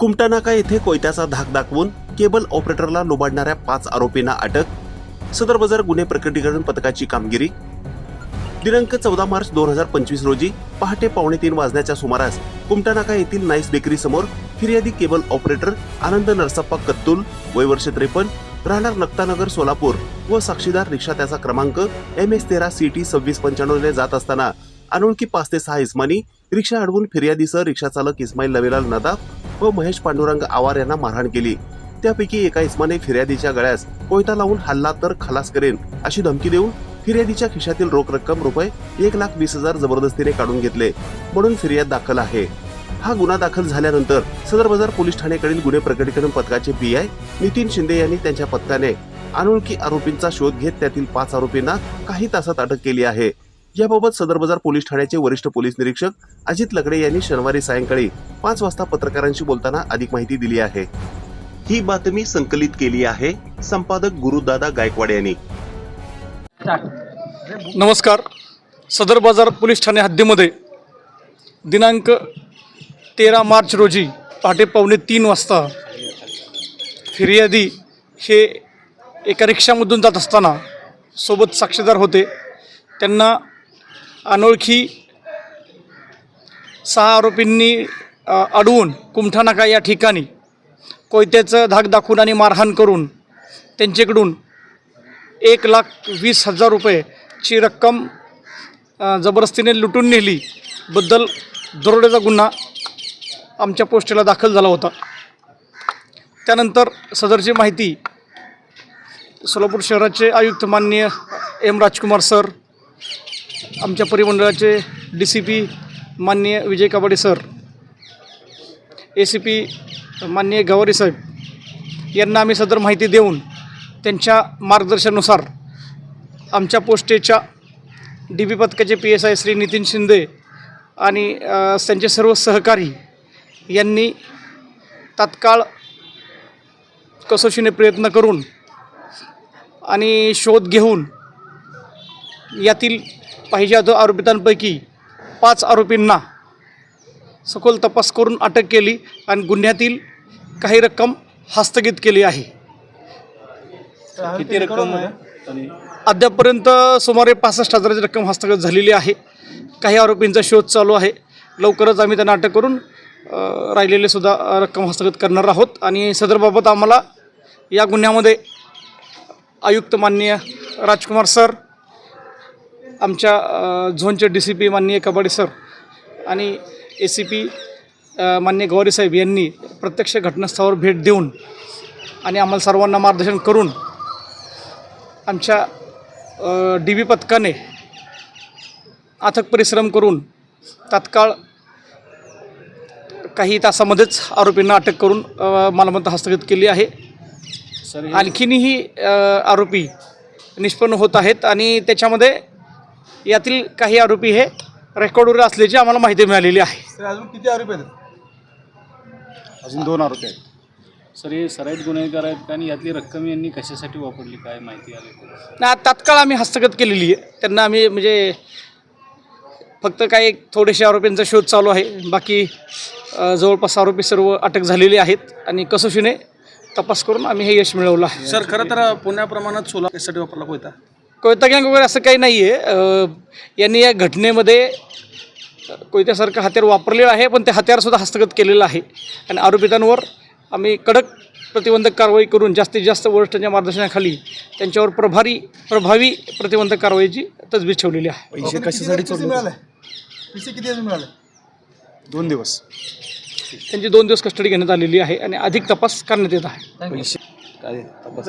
कुमटानाका येथे कोयत्याचा धाक दाखवून केबल ऑपरेटरला लुबाडणाऱ्या पाच आरोपींना अटक सदर बाजार गुन्हे प्रकटीकरण पथकाची कामगिरी. दिनांक चौदा मार्च दोन हजार पंचवीस रोजी पहाटे पावणे तीन वाजण्याच्या सुमारास कुमटानाका येथील नाईस बेकरी समोर फिर्यादी केबल ऑपरेटर आनंद नरसप्पा कत्तुल वय वर्ष त्रेपन्न राहणार नक्तानगर सोलापूर व साक्षीदार रिक्षा त्याचा क्रमांक एम एस तेरा सी टी सव्वीस पंच्याण्णवने जात असताना अनोळखी पाच ते सहा इस्मानी रिक्षा अडवून फिर्यादीसह रिक्षा चालक इस्माईल लवेलाल नदाफ व महेश पांडुरंग आवार यांना मारहाण केली. त्यापैकी एका इस्माने फिर्यादीच्या गळ्यास कोयता लावून हल्ला तर खलास करेन अशी धमकी देऊन फिर्यादीच्या खिशातील रोख रक्कम रुपये एक लाख वीस हजार जबरदस्तीने काढून घेतले म्हणून फिर्याद दाखल आहे. हा गुन्हा दाखल झाल्यानंतर सदर बाजार पोलीस ठाण्याकडील गुन्हे प्रकटीकरण पथकाचे पी आय नितीन शिंदे यांनी त्यांच्या पथकाने अनोळखी आरोपींचा शोध घेत त्यातील पाच आरोपींना काही तासात अटक केली आहे. याबाबत सदर बाजार पोलीस ठाण्याचे वरिष्ठ पोलीस निरीक्षक अजित लगडे यांनी शनिवारी सायंकाळी पाच वाजता पत्रकारांशी बोलताना अधिक माहिती दिली आहे. ही बातमी संकलित केली आहे संपादक गुरुदादा गायकवाड यांनी. नमस्कार. सदर बाजार पोलीस ठाणे हद्दीमध्ये दिनांक तेरा मार्च रोजी पहाटे पावणे तीन वाजता फिर्यादी हे एका रिक्षामधून जात असताना सोबत साक्षीदार होते. त्यांना अनोळखी सहा आरोपींनी अडवून कुमठानाका या ठिकाणी कोयत्याचं धाक दाखवून आणि मारहाण करून त्यांच्याकडून एक लाख वीस हजार रुपयेची रक्कम जबरदस्तीने लुटून नेली बद्दल दरोड्याचा गुन्हा आमच्या पोस्टेला दाखल झाला होता. त्यानंतर सदरची माहिती सोलापूर शहराचे आयुक्त माननीय एम राजकुमार सर आमच्या परिमंडळाचे डी सी पी माननीय Vijay Kabade sir A C P माननीय गवारी साहेब यांना आम्ही सदर माहिती देऊन त्यांच्या मार्गदर्शनानुसार आमच्या पोस्टेच्या डी बी पथकाचे P S I Shri Nitin Shinde आणि त्यांचे सर्व सहकारी यांनी तात्काळ कसोशीने प्रयत्न करून आणि शोध घेऊन यातील पाहिजे आरो- आरोपितांपैकी पाच आरोपींना सखोल तपास करून अटक केली आणि गुन्ह्यातील काही रक्कम हस्तगित केली आहे. किती रक्कम अद्यापपर्यंत सुमारे पासष्ट हजाराची रक्कम हस्तगत झालेली आहे. काही आरोपींचा शोध चालू आहे. लवकरच आम्ही त्यांना अटक करून राहिलेले सुद्धा रक्कम हस्तगत करणार आहोत. आणि सदरबाबत आम्हाला या गुन्ह्यामध्ये आयुक्त माननीय राजकुमार सर आमच्या झोनचे डी सी पी माननीय कबाडे सर आणि ए सी पी माननीय गौरी साहेब यांनी प्रत्यक्ष घटनास्थळावर भेट देऊन आणि आम्हाला सर्वांना मार्गदर्शन करून आमच्या डी बी पथकाने अथक परिश्रम करून तात्काळ काही तासामध्येच आरोपींना अटक करून मालमत्ता हस्तगत केली आहे. सर आणखीनही आरोपी निष्पन्न होत आहेत आणि त्याच्यामध्ये यातील काही आरोपी हे रेकॉर्डवर असल्याची आम्हाला माहिती मिळालेली आहे. तर अजून किती आरोपी आहेत? अजून दोन आरोपी आहेत. सर हे सराईत गुन्हेगार आहेत आणि यातली रक्कम यांनी कशासाठी वापरली काय माहिती आली ना तात्काळ आम्ही हस्तगत केलेली आहे. त्यांना आम्ही म्हणजे फक्त काही थोडेसे आरोपींचा शोध चालू आहे. बाकी अ, जवळपास आरोपी सर्व अटक झालेले आहेत आणि कसोशीने तपास करून आम्ही हे यश मिळवलं आहे. सर खरं तर पुण्याप्रमाणात सोला कशासाठी वापरला होता कोयता गँग वगैरे असं काही नाही आहे यांनी या घटनेमध्ये कोयत्यासारखं हत्यार वापरलेलं आहे पण ते हत्यारसुद्धा हस्तगत केलेलं आहे. आणि आरोपितांवर आम्ही कडक प्रतिबंधक कारवाई करून जास्तीत जास्त वरिष्ठांच्या मार्गदर्शनाखाली त्यांच्यावर प्रभारी प्रभावी प्रतिबंधक कारवाईची तजवीज ठेवलेली आहे. पैसे कशासाठी चोरले? मिळाले? पैसे किती अजून मिळाले? दोन दिवस. त्यांची दोन दिवस कस्टडी घेण्यात आलेली आहे आणि अधिक तपास करण्यात येत आहे. पैसे काय तपास.